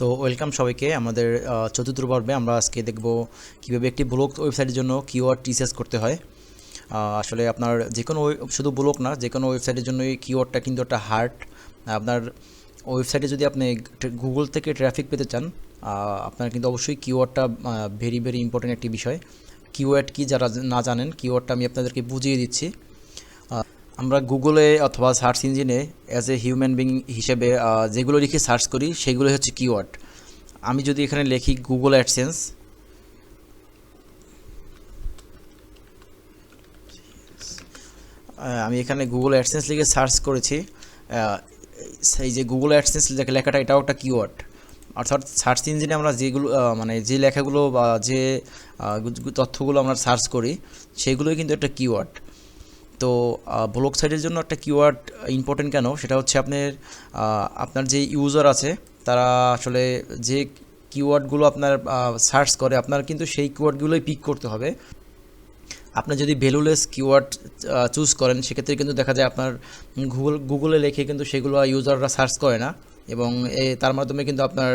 তো ওয়েলকাম সবাইকে। আমাদের চতুর্থ পর্বে আমরা আজকে দেখব কীভাবে একটি ব্লগ ওয়েবসাইটের জন্য কিওয়ার্ড রিসার্চ করতে হয়। আসলে আপনার যে কোনো শুধু ব্লগ না যে কোনো ওয়েবসাইটের জন্য এই কিওয়ার্ডটা কিন্তু একটা হার্ট। আপনার ওয়েবসাইটে যদি আপনি গুগল থেকে ট্রাফিক পেতে চান আপনার কিন্তু অবশ্যই কিওয়ার্ডটা ভেরি ভেরি ইম্পর্টেন্ট একটি বিষয়। কিওয়ার্ড কি যারা না জানেন, কিওয়ার্ডটা আমি আপনাদেরকে বুঝিয়ে দিচ্ছি। আমরা গুগলে অথবা সার্চ ইঞ্জিনে অ্যাজ এ হিউম্যান বিং হিসেবে যেগুলো লিখে সার্চ করি সেগুলো হচ্ছে কিওয়ার্ড আমি যদি এখানে লিখি গুগল অ্যাডসেন্স আমি এখানে গুগল অ্যাডসেন্স লিখে সার্চ করেছি সেই যে গুগল অ্যাডসেন্স লেখাটা এটাও একটা কিওয়ার্ড অর্থাৎ সার্চ ইঞ্জিনে আমরা যেগুলো মানে যে লেখাগুলো বা যে তথ্যগুলো আমরা সার্চ করি, সেগুলোই কিন্তু একটা কিওয়ার্ড তো ব্লগ সাইটের জন্য একটা কিওয়ার্ড ইম্পর্টেন্ট কেন? সেটা হচ্ছে আপনার আপনার যে ইউজার আছে, তারা আসলে যে কিওয়ার্ডগুলো আপনার সার্চ করে, আপনার কিন্তু সেই কিওয়ার্ডগুলোই পিক করতে হবে। আপনি যদি ভ্যালুলেস কিওয়ার্ড চুজ করেন, সেক্ষেত্রে কিন্তু দেখা যায় আপনার গুগল গুগলে লিখে কিন্তু সেগুলো ইউজাররা সার্চ করে না। এবং এ, তার মাধ্যমে কিন্তু আপনার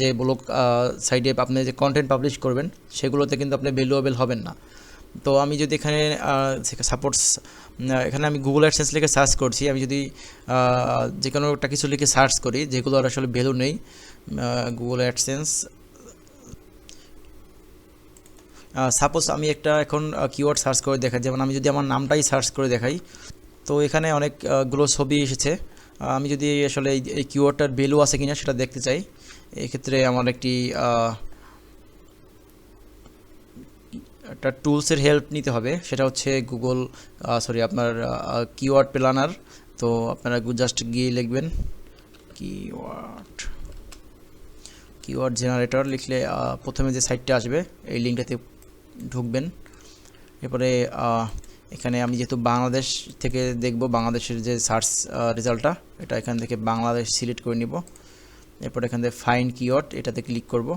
যে ব্লগ সাইডে আপনি যে কন্টেন্ট পাবলিশ করবেন, সেগুলোতে কিন্তু আপনি ভ্যালুয়েবল হবেন না। তো আমি যদি এখানে সাপোর্টস এখানে আমি গুগল অ্যাডসেন্স লিখে সার্চ করছি। আমি যদি যে কোনো একটা কিছু লিখে সার্চ করি, যেগুলোর আসলে ভ্যালু নেই গুগল অ্যাডসেন্স সাপোজ আমি একটা এখন কিওয়ার্ড সার্চ করে দেখাই। যেমন আমি যদি আমার নামটাই সার্চ করে দেখাই, তো এখানে অনেকগুলো ছবি এসেছে। আমি যদি আসলে এই- এই কিওয়ার্ডটার ভ্যালু আছে কিনা সেটা দেখতে চাই, এক্ষেত্রে আমার একটি একটা টুলসের হেল্প নিতে হবে। সেটা হচ্ছে গুগল সরি আপনার কিওয়ার্ড প্ল্যানার তো আপনারা জাস্ট গিয়ে লিখবেন কিওয়ার্ড কিওয়ার্ড জেনারেটর লিখলে প্রথমে যে সাইটটা আসবে, এই লিঙ্কটাতে ঢুকবেন। এরপরে এখানে আমি যেহেতু বাংলাদেশ থেকে দেখব, বাংলাদেশের যে সার্চ রেজাল্টটা এটা এখান থেকে বাংলাদেশ সিলেক্ট করে নিব। এরপর এখান থেকে ফাইন কিওয়ার্ড এটাতে ক্লিক করব।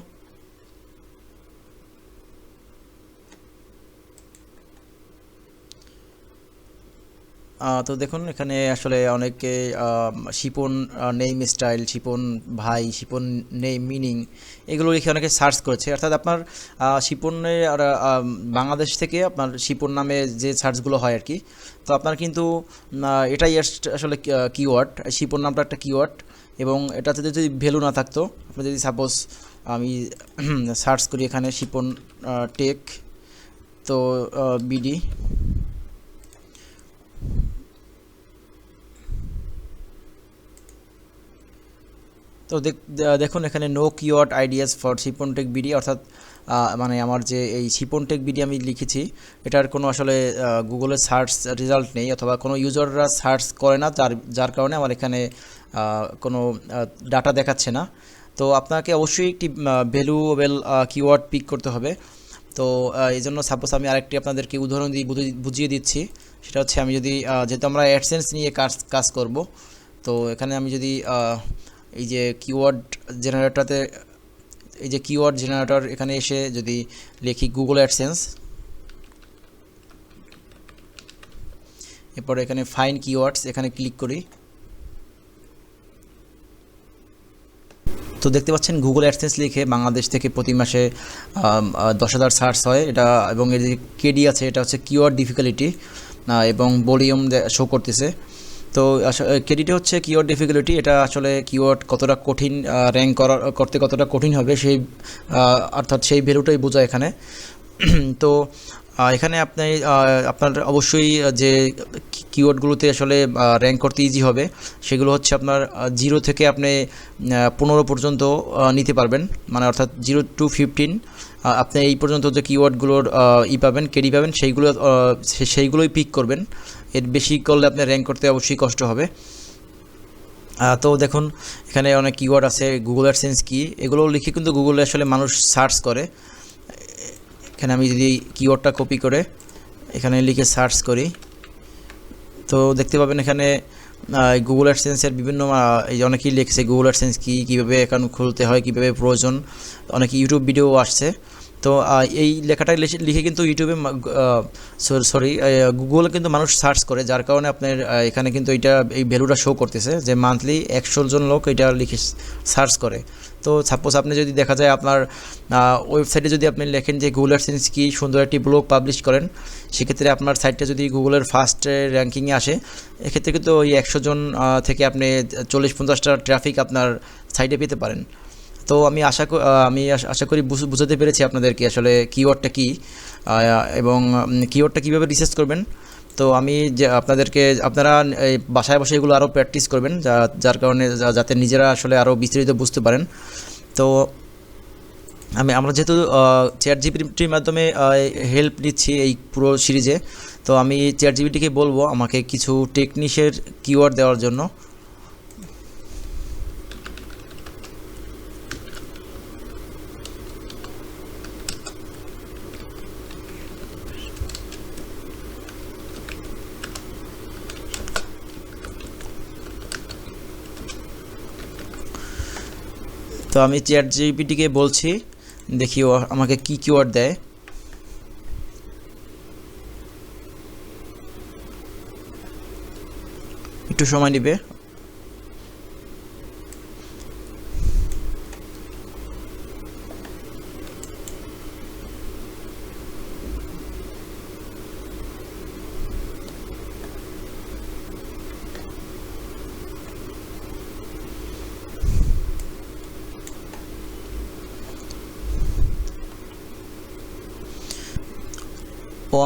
তো দেখুন, এখানে আসলে অনেকে শিপন নেম স্টাইল শিপন ভাই, শিপন নেম মিনিং এগুলো লিখে অনেকে সার্চ করেছে। অর্থাৎ আপনার শিপনের বাংলাদেশ থেকে আপনার শিপন নামে যে সার্চগুলো হয় আর কি, তো আপনার কিন্তু এটাই আসলে কিওয়ার্ড শিপন নামটা একটা কিওয়ার্ড এবং এটাতে যদি ভ্যালু না থাকতো, আপনি যদি সাপোজ আমি সার্চ করি এখানে শিপন টেক তো বিডি তো দেখ- দেখুন, এখানে no keyword ideas for Shipon tech BD অর্থাৎ মানে আমার যে এই শিপনটেক বিডি আমি লিখেছি, এটার কোনো আসলে গুগলে সার্চ রেজাল্ট নেই, অথবা কোনো ইউজাররা সার্চ করে না যার যার কারণে আমার এখানে কোনো ডাটা দেখাচ্ছে না। তো আপনাকে অবশ্যই একটি ভ্যালুয়েবল কিওয়ার্ড পিক করতে হবে। তো এই জন্য সাপোজ আমি আরেকটি আপনাদেরকে উদাহরণ দিয়ে বুঝিয়ে- দিচ্ছি। সেটা হচ্ছে আমি যদি যেহেতু আমরা অ্যাডসেন্স নিয়ে কাজ কাজ করব, তো এখানে আমি যদি এই যে কিওয়ার্ড জেনারেটরতে এই যে কিওয়ার্ড জেনারেটর এখানে এসে যদি লিখি গুগল অ্যাডসেন্স এরপর এখানে ফাইন কিওয়ার্ডস এখানে ক্লিক করি। তো দেখতে পাচ্ছেন গুগল অ্যাডসেন্স লিখে বাংলাদেশ থেকে প্রতি মাসে দশ হাজার সার্চ হয়। এটা এবং এর যে কেডি আছে, এটা হচ্ছে কিওয়ার্ড ডিফিকাল্টি এবং ভলিউম শো করতেছে। তো কেডিটা হচ্ছে কিওয়ার্ড ডিফিকাল্টি এটা আসলে কিওয়ার্ড কতটা কঠিন র্যাঙ্ক করার, করতে কতটা কঠিন হবে সেই অর্থাৎ সেই ভ্যালুটাই বোঝায় এখানে। তো এখানে আপনি আপনার অবশ্যই যে কিওয়ার্ডগুলোতে আসলে র্যাঙ্ক করতে ইজি হবে, সেগুলো হচ্ছে আপনার জিরো থেকে আপনি পনেরো পর্যন্ত নিতে পারবেন। মানে অর্থাৎ জিরো টু ফিফটিন আপনি এই পর্যন্ত যে কিওয়ার্ডগুলোর ই পাবেন কেডি পাবেন, সেইগুলো সেইগুলোই পিক করবেন। এর বেশি করলে আপনি র্যাঙ্ক করতে অবশ্যই কষ্ট হবে। তো দেখুন, এখানে অনেক কিওয়ার্ড আছে গুগল অ্যাডসেন্স কি? এগুলো লিখে কিন্তু গুগলে আসলে মানুষ সার্চ করে। এখানে আমি যদি কিওয়ার্ডটা কপি করে, এখানে লিখে সার্চ করি। তো দেখতে পাবেন এখানে গুগল অ্যাডসেন্সের বিভিন্ন এই অনেকেই লিখছে গুগল অ্যাডসেন্স কী, কীভাবে অ্যাকাউন্ট খুলতে হয়, কীভাবে প্রয়োজন। অনেক ইউটিউব ভিডিও আসছে। তো এই লেখাটা লিখে- কিন্তু ইউটিউবে সরি গুগলে কিন্তু মানুষ সার্চ করে, যার কারণে আপনার এখানে কিন্তু এটা এই ভ্যালুটা শো করতেছে যে মান্থলি একশো জন লোক এটা লিখে সার্চ করে। তো সাপোজ আপনি যদি দেখা যায় আপনার ওয়েবসাইটে যদি আপনি লেখেন যে গুগল অ্যাডসেন্স কি সুন্দর একটি ব্লগ পাবলিশ করেন, সেক্ষেত্রে আপনার সাইটটা যদি গুগলের ফার্স্ট র্যাঙ্কিংয়ে আসে, এক্ষেত্রে কিন্তু ওই একশো জন থেকে আপনি চল্লিশ পঞ্চাশটা ট্রাফিক আপনার সাইটে পেতে পারেন। তো আমি আশা আমি আশা করি বুঝ- বুঝাতে পেরেছি আপনাদেরকে আসলে কিওয়ার্ডটা কী। এবং কিওয়ার্ডটা কীভাবে রিসার্চ করবেন। তো আমি যে আপনাদেরকে, আপনারা এই বাসায় বসে এগুলো আরও প্র্যাকটিস করবেন, যা যার কারণে যাতে নিজেরা আসলে আরও বিস্তারিত বুঝতে পারেন। তো আমি আমরা যেহেতু চেয়ার জিবিটির মাধ্যমে হেল্প নিচ্ছি এই পুরো সিরিজে তো আমি চেয়ার জিবিটিকে বলব আমাকে কিছু টেকনিশের কিওয়ার্ড দেওয়ার জন্য। তো আমি চ্যাট জিপিটিকে বলছি দেখি ও আমাকে কি কিওয়ার্ড দেয়। একটু সময় নেবে।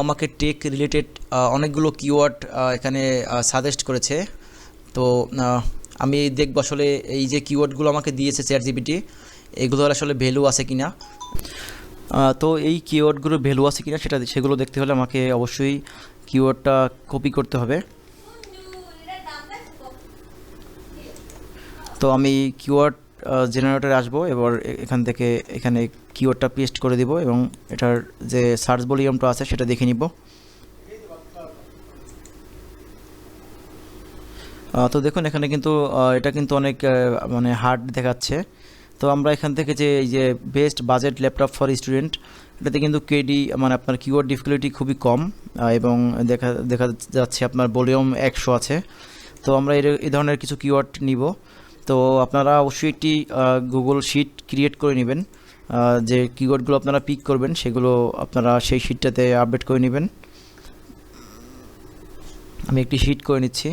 আমাকে টেক রিলেটেড অনেকগুলো কিওয়ার্ড এখানে সাজেস্ট করেছে। তো আমি দেখব আসলে এই যে কিওয়ার্ডগুলো আমাকে দিয়েছে চ্যাট জিপিটি এগুলোর আসলে ভ্যালু আছে কি না তো এই কিওয়ার্ডগুলোর ভ্যালু আছে কি না সেটা সেগুলো দেখতে হলে আমাকে অবশ্যই কিওয়ার্ডটা কপি করতে হবে। তো আমি কিওয়ার্ড জেনারেটরে আসব, এবার এখান থেকে এখানে কিওয়ার্ডটা পেস্ট করে দিব এবং এটার যে সার্চ ভলিউমটা আছে সেটা দেখে নিব। তো দেখুন, এখানে কিন্তু এটা কিন্তু অনেক মানে হার্ড দেখাচ্ছে। তো আমরা এখান থেকে যে, এই যে best budget laptop for student এটাতে কিন্তু কেডি মানে আপনার কিওয়ার্ড ডিফিকাল্টি খুবই কম এবং দেখা দেখা যাচ্ছে আপনার ভলিউম একশো আছে। তো আমরা এই ধরনের কিছু কিওয়ার্ড নিব। তো আপনারা অবশ্যই একটি গুগল শিট ক্রিয়েট করে নেবেন যে কিওয়ার্ডগুলো আপনারা পিক করবেন, সেগুলো আপনারা সেই শিটটাতে আপডেট করে নেবেন। আমি একটি শিট করে নিচ্ছি।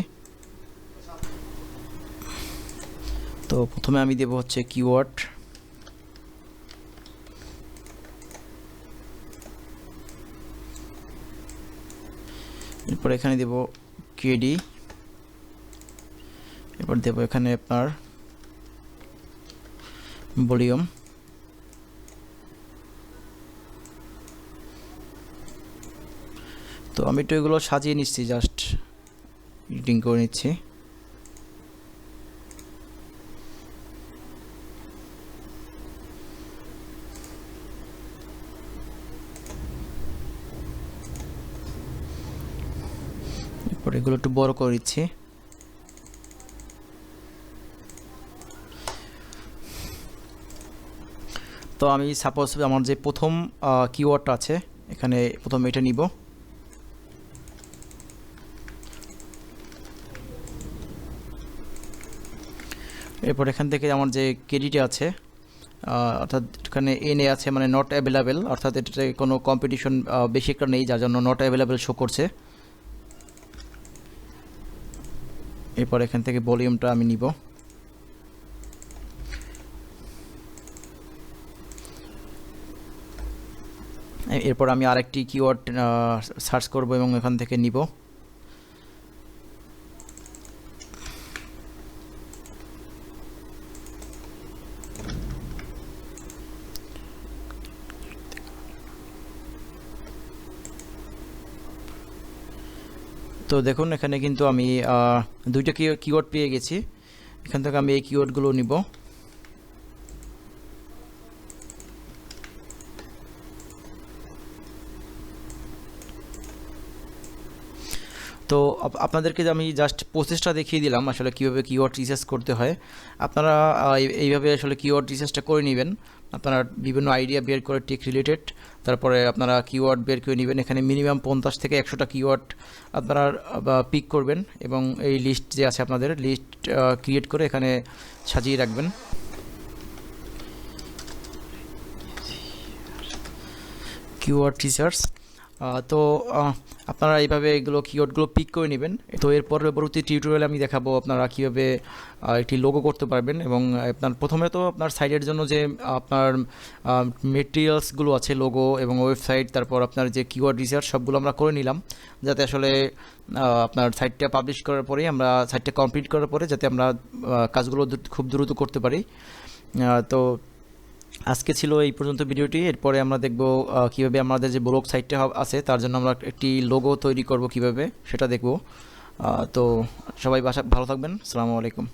তো প্রথমে আমি দেব হচ্ছে কিওয়ার্ড এরপর এখানে দেব কেডি এরপর দেব এখানে আপনার ভলিউম। তো আমি তো এগুলো সাজিয়ে নিচ্ছি জাস্ট এডিটিং করে নিচ্ছি। এরপর এগুলো একটু বড় করে দিচ্ছি। তো আমি সাপোজ আমার যে প্রথম কিওয়ার্ডটা আছে, এখানে প্রথম এটা নিব। এরপর এখান থেকে আমার যে ক্রেডিটে আছে অর্থাৎ এখানে এনে আছে মানে নট অ্যাভেলেবেল অর্থাৎ এটাতে কোনো কম্পিটিশন বেশি একটা নেই, যার জন্য নট অ্যাভেলেবেল শো করছে। এরপর এখান থেকে ভলিউমটা আমি নিব। এরপর আমি আরেকটি কিওয়ার্ড সার্চ করব এবং এখান থেকে নিব। তো দেখুন, এখানে কিন্তু আমি দুইটা কিওয়ার্ড পেয়ে গেছি। এখান থেকে আমি এই কিওয়ার্ডগুলো নিব। তো তো আপ- আপনাদেরকে আমি জাস্ট প্রসেসটা দেখিয়ে দিলাম, আসলে কীভাবে কিওয়ার্ড রিসার্চ করতে হয়, আপনারা এইভাবে আসলে কিওয়ার্ড রিসার্চটা করে নেবেন। আপনারা বিভিন্ন আইডিয়া বের করে টেক রিলেটেড তারপরে আপনারা কিওয়ার্ড বের করে নেবেন। এখানে মিনিমাম পঞ্চাশ থেকে একশোটা কিওয়ার্ড আপনারা পিক করবেন এবং এই লিস্ট যে আছে আপনাদের লিস্ট ক্রিয়েট করে এখানে সাজিয়ে রাখবেন। কিওয়ার্ড রিসার্চ তো আপনারা এইভাবে এগুলো কিওয়ার্ডগুলো পিক করে নেবেন। তো এর পরবর্তী টিউটোরিয়ালে আমি দেখাবো আপনারা কীভাবে একটি লোগো করতে পারবেন এবং আপনার প্রথমে তো আপনার সাইটের জন্য যে, আপনার মেটেরিয়ালসগুলো আছে লোগো এবং ওয়েবসাইট তারপর আপনার যে কিওয়ার্ড রিসার্চ সবগুলো আমরা করে নিলাম, যাতে আসলে আপনার সাইটটা পাবলিশ করার পরেই আমরা সাইটটা কমপ্লিট করার পরে যাতে আমরা কাজগুলো খুব দ্রুত করতে পারি। তো আজকে ছিল এই পর্যন্ত ভিডিওটি। এরপরে আমরা দেখব কীভাবে আমাদের যে ব্লগ সাইটটা আছে, তার জন্য আমরা একটি লোগো তৈরি করব কীভাবে, সেটা দেখব। তো সবাই বাসা ভালো থাকবেন। সালামু আলাইকুম।